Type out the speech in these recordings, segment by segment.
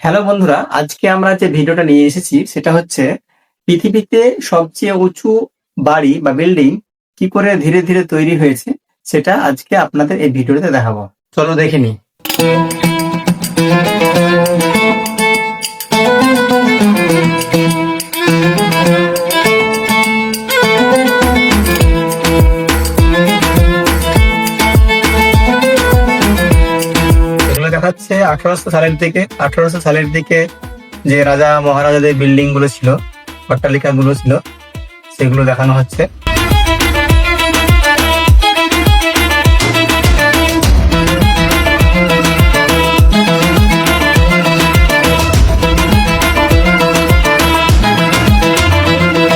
Hello বন্ধুরা, আজকে আমরা যে ভিডিওটা নিয়ে এসেছি সেটা হচ্ছে পৃথিবীতে সবচেয়ে উঁচু বাড়ি বা বিল্ডিং কি করে ধীরে ধীরে তৈরি হয়েছে সেটা আজকে আপনাদের এই ভিডিওতে দেখাবো। চলো দেখে নি দেখাচ্ছে আঠারোশো সালের দিকে, আঠারোশো সালের দিকে যে রাজা মহারাজাদের বিল্ডিংগুলো ছিল অট্টালিকা গুলো ছিল, সেগুলো দেখানো হচ্ছে।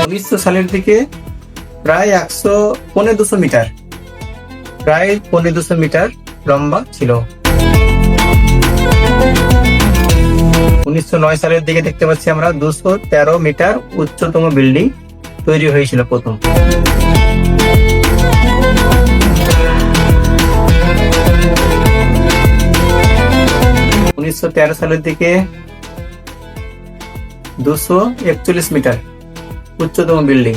উনিশশো সালের দিকে প্রায় একশো পনেরো দুশো মিটার, প্রায় পনেরো দুশো মিটার লম্বা ছিল। উনিশশো নয় সালের দিকে দেখতে পাচ্ছি আমরা দুশো তেরো মিটার উচ্চতম বিল্ডিং তৈরি হয়েছিল প্রথম। উনিশশো তেরো সালের দিকে দুশো একচল্লিশ মিটার উচ্চতম বিল্ডিং।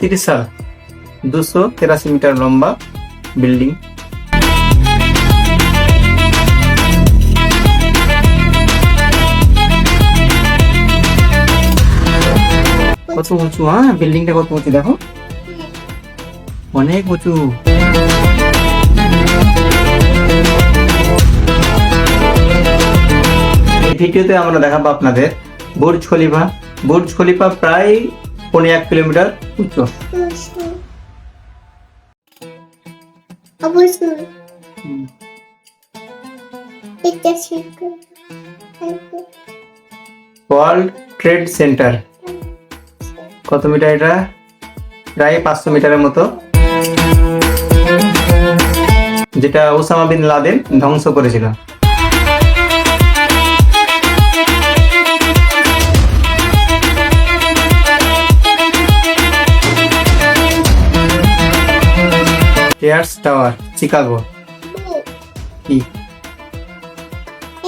তিরিশ সাল, দুশো তেরাশি মিটার লম্বা বিল্ডিং। কত উঁচু হ্যাঁ? বিল্ডিংটা কত উঁচু দেখো। অনেক উঁচু। ভিডিওতে আমরা দেখাবো আপনাদের বুর্জ খলিফা। বুর্জ খলিফা প্রায় পনেরো এক কিলোমিটার উচ্চ শিখব ওয়ার্ল্ড ট্রেড সেন্টার কত মিটার এটা? প্রায় পাঁচশো মিটারের মতো। যেটা ওসামা বিন লাদেন ধ্বংস করেছিল। এয়ার্স টাওয়ার চিকাগো কি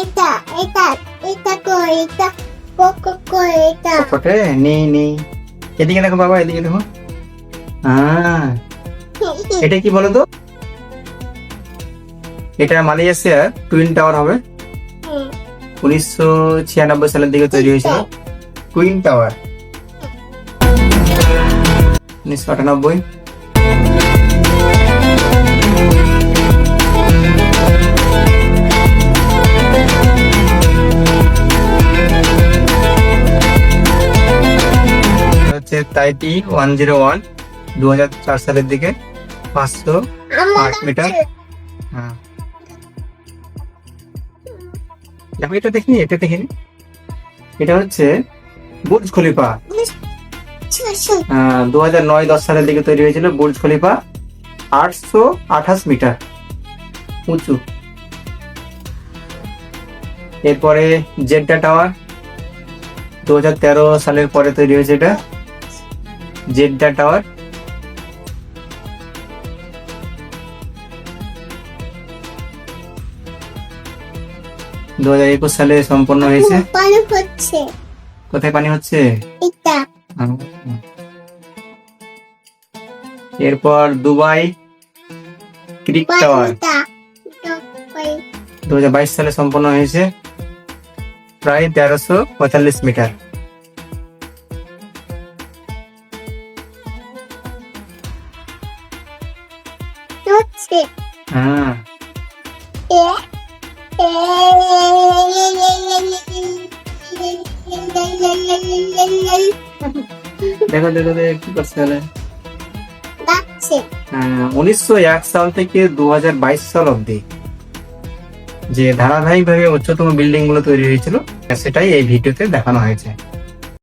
এটা এটা এটা করে এটা পোকো করে এটা ফটে নেই নেই এদিকে দেখো বাবা এদিকে দেখো হ্যাঁ এটা কি বলো তো এটা মালয়েশিয়ার টুইন টাওয়ার হবে? উনিশশো ছিয়ানব্বই সালের দিকে তৈরি হয়েছিল। টুইন টাওয়ার উনিশশো আটানব্বই। হচ্ছে তাইটি ওয়ান জিরো ওয়ান দু হাজার চার সালের দিকে পাঁচশো আট মিটার। হ্যাঁ। এটা দেখিনি এটা দেখিনি। এটা হচ্ছে বুর্জ খলিফা। দু হাজার নয় দশ সালের দিকে তৈরি হয়েছিল বুর্জ খলিফা। আটশো আঠাশ মিটার। উঁচু। এরপরে জেড্ডা টাওয়ার। দু হাজার তেরো সালের পরে তৈরি হয়েছে এটা। Jeddah tower. দু হাজার একুশ সালে সম্পন্ন হয়েছে। কোথায় পানি হচ্ছে? এরপর দুবাই ক্রিক টাওয়ার। দু হাজার বাইশ সালে সম্পন্ন হয়েছে। প্রায় তেরোশো পঁয়তাল্লিশ মিটার। হচ্ছে হ্যাঁ দেখো দেখো দেখো কি করছে উনিশশো এক সাল থেকে দু হাজার বাইশ সাল অব্দি যে ধারাবাহিকভাবে উচ্চতম বিল্ডিংগুলো তৈরি হয়েছিল সেটাই এই ভিডিওতে দেখানো হয়েছে